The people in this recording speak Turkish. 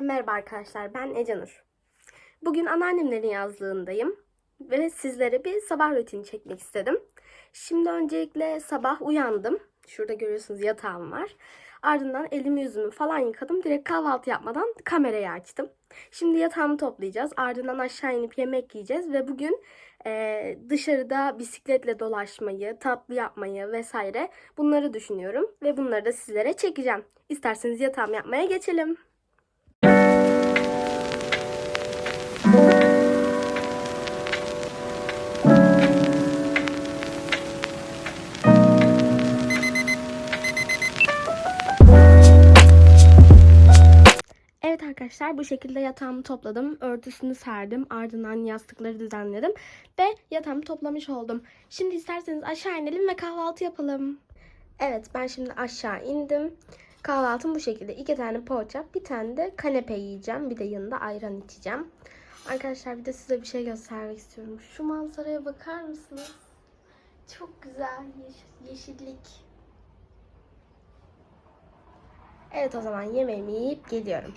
Merhaba arkadaşlar, ben Ecanur. Bugün anneannemlerin yazlığındayım ve sizlere bir sabah rutini çekmek istedim. Şimdi öncelikle sabah uyandım. Şurada görüyorsunuz yatağım var. Ardından elimi yüzümü falan yıkadım. Direkt kahvaltı yapmadan kamerayı açtım. Şimdi yatağımı toplayacağız. Ardından aşağı inip yemek yiyeceğiz ve bugün eee, dışarıda bisikletle dolaşmayı, tatlı yapmayı vesaire bunları düşünüyorum ve bunları da sizlere çekeceğim. İsterseniz yatağımı yapmaya geçelim. Evet arkadaşlar bu şekilde yatağımı topladım. Örtüsünü serdim. Ardından yastıkları düzenledim. Ve yatağımı toplamış oldum. Şimdi isterseniz aşağı inelim ve kahvaltı yapalım. Evet ben şimdi aşağı indim. Kahvaltım bu şekilde. İki tane poğaça, bir tane de kanepe yiyeceğim. Bir de yanında ayran içeceğim. Arkadaşlar bir de size bir şey göstermek istiyorum. Şu manzaraya bakar mısınız? Çok güzel yeşil- yeşillik. Evet o zaman yemeğimi yiyip geliyorum.